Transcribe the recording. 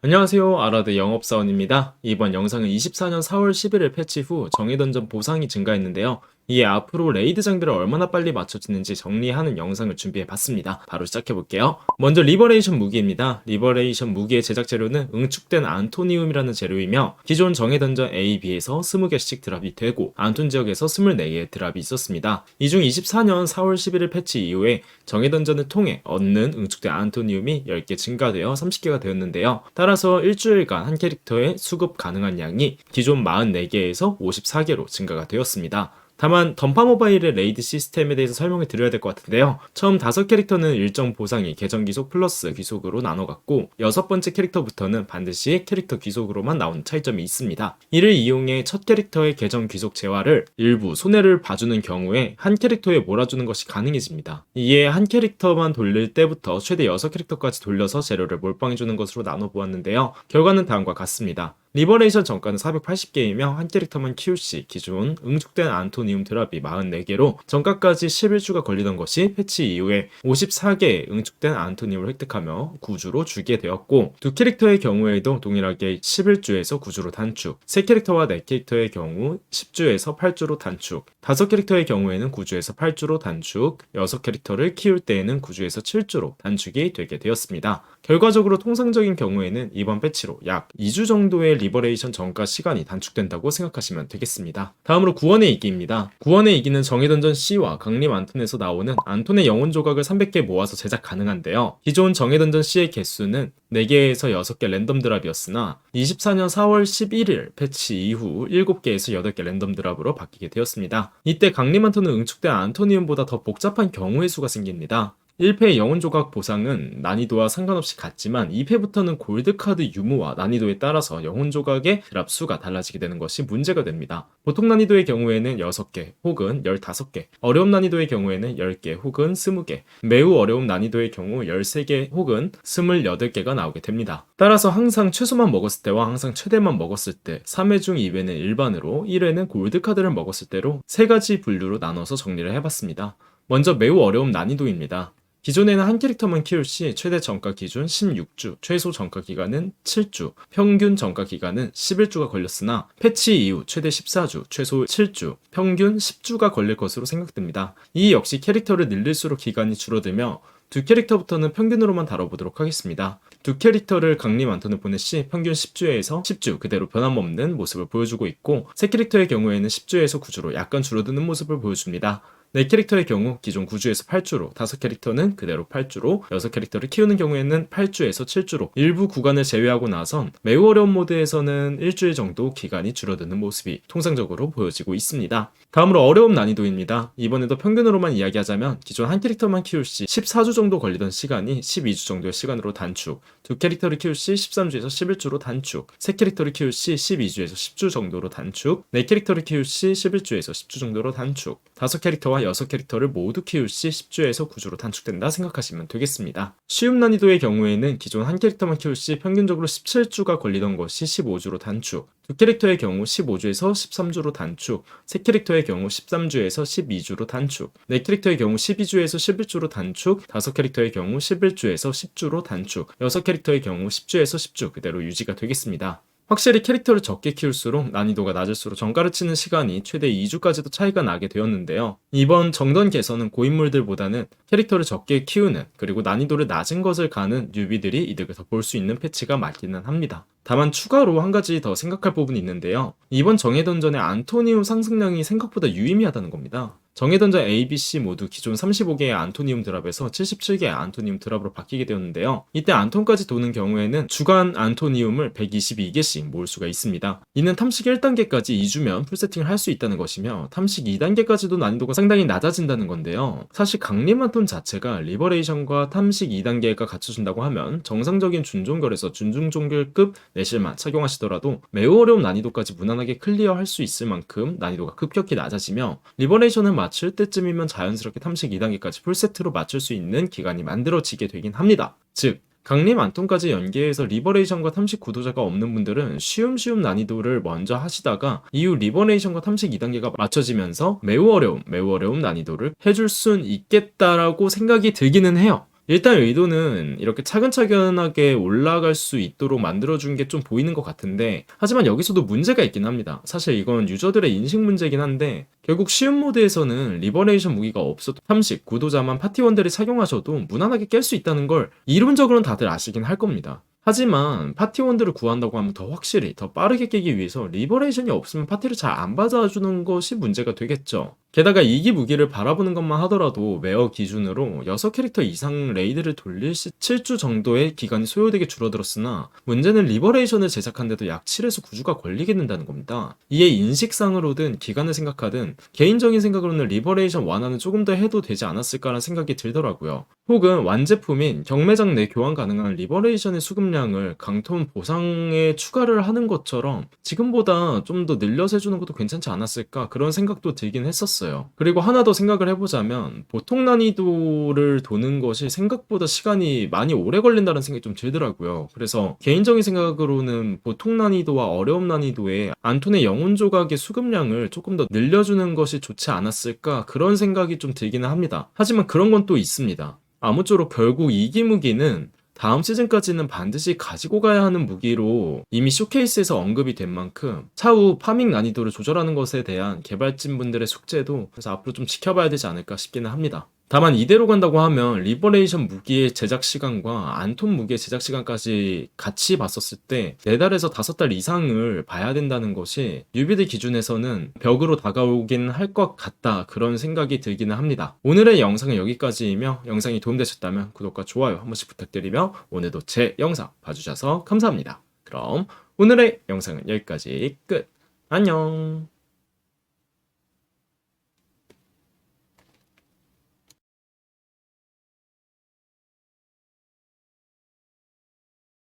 안녕하세요. 아라드 영업사원입니다. 이번 영상은 24년 4월 11일 패치 후 정의던전 보상이 증가했는데요. 이에 앞으로 레이드 장비를 얼마나 빨리 맞춰지는지 정리하는 영상을 준비해봤습니다. 바로 시작해볼게요. 먼저 리버레이션 무기입니다. 리버레이션 무기의 제작 재료는 응축된 안토니움이라는 재료이며 기존 정의던전 A, B에서 20개씩 드랍이 되고 안톤 지역에서 24개의 드랍이 있었습니다. 이 중 24년 4월 11일 패치 이후에 정의던전을 통해 얻는 응축된 안토니움이 10개 증가되어 30개가 되었는데요. 따라서 일주일간 한 캐릭터의 수급 가능한 양이 기존 44개에서 54개로 증가가 되었습니다. 다만 던파 모바일의 레이드 시스템에 대해서 설명을 드려야 될 것 같은데요. 처음 다섯 캐릭터는 일정 보상이 계정 귀속 플러스 귀속으로 나눠갔고 여섯 번째 캐릭터부터는 반드시 캐릭터 귀속으로만 나오는 차이점이 있습니다. 이를 이용해 첫 캐릭터의 계정 귀속 재화를 일부 손해를 봐주는 경우에 한 캐릭터에 몰아주는 것이 가능해집니다. 이에 한 캐릭터만 돌릴 때부터 최대 6캐릭터까지 돌려서 재료를 몰빵해주는 것으로 나눠보았는데요. 결과는 다음과 같습니다. 리버레이션 정가는 480개이며 한 캐릭터만 키울 시 기존 응축된 안토니움 드랍이 44개로 정가까지 11주가 걸리던 것이 패치 이후에 54개의 응축된 안토니움을 획득하며 9주로 주게 되었고 두 캐릭터의 경우에도 동일하게 11주에서 9주로 단축, 세 캐릭터와 네 캐릭터의 경우 10주에서 8주로 단축, 다섯 캐릭터의 경우에는 9주에서 8주로 단축, 여섯 캐릭터를 키울 때에는 9주에서 7주로 단축이 되게 되었습니다. 결과적으로 통상적인 경우에는 이번 패치로 약 2주 정도의 리버레이션 정가 시간이 단축된다고 생각하시면 되겠습니다. 다음으로 구원의 이기입니다. 구원의 이기는 정의던전 C와 강림 안톤에서 나오는 안톤의 영혼 조각을 300개 모아서 제작 가능한데요. 기존 정의던전 C의 개수는 4개에서 6개 랜덤 드랍이었으나 24년 4월 11일 패치 이후 7개에서 8개 랜덤 드랍으로 바뀌게 되었습니다. 이때 강림 안톤은 응축된 안토니움보다 더 복잡한 경우의 수가 생깁니다. 1패 영혼 조각 보상은 난이도와 상관없이 같지만 2패부터는 골드카드 유무와 난이도에 따라서 영혼 조각의 드랍 수가 달라지게 되는 것이 문제가 됩니다. 보통 난이도의 경우에는 6개 혹은 15개, 어려움 난이도의 경우에는 10개 혹은 20개, 매우 어려움 난이도의 경우 13개 혹은 28개가 나오게 됩니다. 따라서 항상 최소만 먹었을 때와 항상 최대만 먹었을 때 3회 중 2회는 일반으로 1회는 골드카드를 먹었을 때로 세 가지 분류로 나눠서 정리를 해봤습니다. 먼저 매우 어려움 난이도입니다. 기존에는 한 캐릭터만 키울 시 최대 정가 기준 16주, 최소 정가 기간은 7주, 평균 정가 기간은 11주가 걸렸으나 패치 이후 최대 14주, 최소 7주, 평균 10주가 걸릴 것으로 생각됩니다. 이 역시 캐릭터를 늘릴수록 기간이 줄어들며 두 캐릭터부터는 평균으로만 다뤄보도록 하겠습니다. 두 캐릭터를 강림 안톤을 보낼 시 평균 10주에서 10주 그대로 변함없는 모습을 보여주고 있고 세 캐릭터의 경우에는 10주에서 9주로 약간 줄어드는 모습을 보여줍니다. 네 캐릭터의 경우 기존 9주에서 8주로, 다섯 캐릭터는 그대로 8주로, 여섯 캐릭터를 키우는 경우에는 8주에서 7주로, 일부 구간을 제외하고 나선 매우 어려운 모드에서는 일주일 정도 기간이 줄어드는 모습이 통상적으로 보여지고 있습니다. 다음으로 어려움 난이도입니다. 이번에도 평균으로만 이야기하자면 기존 한 캐릭터만 키울 시 14주 정도 걸리던 시간이 12주 정도의 시간으로 단축, 두 캐릭터를 키울 시 13주에서 11주로 단축, 세 캐릭터를 키울 시 12주에서 10주 정도로 단축, 네 캐릭터를 키울 시 11주에서 10주 정도로 단축, 다섯 캐릭터와 여섯 캐릭터를 모두 키울 시 10주에서 9주로 단축된다 생각하시면 되겠습니다. 쉬움 난이도의 경우에는 기존 한 캐릭터만 키울 시 평균적으로 17주가 걸리던 것이 15주로 단축, 두 캐릭터의 경우 15주에서 13주로 단축, 세 캐릭터의 경우 13주에서 12주로 단축, 네 캐릭터의 경우 12주에서 11주로 단축, 다섯 캐릭터의 경우 11주에서 10주로 단축, 여섯 캐릭터의 경우 10주에서 10주 그대로 유지가 되겠습니다. 확실히 캐릭터를 적게 키울수록 난이도가 낮을수록 정가를 치는 시간이 최대 2주까지도 차이가 나게 되었는데요. 이번 정던 개선은 고인물들보다는 캐릭터를 적게 키우는 그리고 난이도를 낮은 것을 가는 뉴비들이 이득을 더 볼 수 있는 패치가 맞기는 합니다. 다만 추가로 한 가지 더 생각할 부분이 있는데요. 이번 정해던전의 안토니움 상승량이 생각보다 유의미하다는 겁니다. 정해던전 A, B, C 모두 기존 35개의 안토니움 드랍에서 77개의 안토니움 드랍으로 바뀌게 되었는데요. 이때 안톤까지 도는 경우에는 주간 안토니움을 122개씩 모을 수가 있습니다. 이는 탐식 1단계까지 2주면 풀세팅을 할 수 있다는 것이며 탐식 2단계까지도 난이도가 상당히 낮아진다는 건데요. 사실 강림 안톤 자체가 리버레이션과 탐식 2단계가 갖춰준다고 하면 정상적인 준종결에서 준중종결급 내실만 착용하시더라도 매우 어려운 난이도까지 무난하게 클리어할 수 있을 만큼 난이도가 급격히 낮아지며 리버레이션을 맞출 때쯤이면 자연스럽게 탐식 2단계까지 풀세트로 맞출 수 있는 기간이 만들어지게 되긴 합니다. 즉, 강림 안톤까지 연계해서 리버레이션과 탐식 구도자가 없는 분들은 쉬움쉬움 난이도를 먼저 하시다가 이후 리버레이션과 탐식 2단계가 맞춰지면서 매우 어려움, 매우 어려움 난이도를 해줄 순 있겠다라고 생각이 들기는 해요. 일단 의도는 이렇게 차근차근하게 올라갈 수 있도록 만들어준 게 좀 보이는 것 같은데 하지만 여기서도 문제가 있긴 합니다. 사실 이건 유저들의 인식 문제긴 한데 결국 쉬운 모드에서는 리버레이션 무기가 없어도 30 구도자만 파티원들이 착용하셔도 무난하게 깰 수 있다는 걸 이론적으로는 다들 아시긴 할 겁니다. 하지만 파티원들을 구한다고 하면 더 확실히 더 빠르게 깨기 위해서 리버레이션이 없으면 파티를 잘 안 받아주는 것이 문제가 되겠죠. 게다가 이기 무기를 바라보는 것만 하더라도 웨어 기준으로 6캐릭터 이상 레이드를 돌릴 시 7주 정도의 기간이 소요되게 줄어들었으나 문제는 리버레이션을 제작하는데도 약 7에서 9주가 걸리게 된다는 겁니다. 이에 인식상으로든 기간을 생각하든 개인적인 생각으로는 리버레이션 완화는 조금 더 해도 되지 않았을까라는 생각이 들더라고요. 혹은 완제품인 경매장 내 교환 가능한 리버레이션의 수급량을 강톤 보상에 추가를 하는 것처럼 지금보다 좀 더 늘려서 해주는 것도 괜찮지 않았을까 그런 생각도 들긴 했었어요. 그리고 하나 더 생각을 해보자면 보통 난이도를 도는 것이 생각보다 시간이 많이 오래 걸린다는 생각이 좀 들더라고요. 그래서 개인적인 생각으로는 보통 난이도와 어려움 난이도의 안톤의 영혼 조각의 수급량을 조금 더 늘려주는 것이 좋지 않았을까 그런 생각이 좀 들기는 합니다. 하지만 그런 건 또 있습니다. 아무쪼록 결국 이기무기는 다음 시즌까지는 반드시 가지고 가야 하는 무기로 이미 쇼케이스에서 언급이 된 만큼 차후 파밍 난이도를 조절하는 것에 대한 개발진분들의 숙제도 그래서 앞으로 좀 지켜봐야 되지 않을까 싶기는 합니다. 다만 이대로 간다고 하면 리버레이션 무기의 제작 시간과 안톤 무기의 제작 시간까지 같이 봤었을 때 4달에서 5달 이상을 봐야 된다는 것이 뉴비들 기준에서는 벽으로 다가오긴 할 것 같다 그런 생각이 들기는 합니다. 오늘의 영상은 여기까지이며 영상이 도움되셨다면 구독과 좋아요 한 번씩 부탁드리며 오늘도 제 영상 봐주셔서 감사합니다. 그럼 오늘의 영상은 여기까지 끝. 안녕.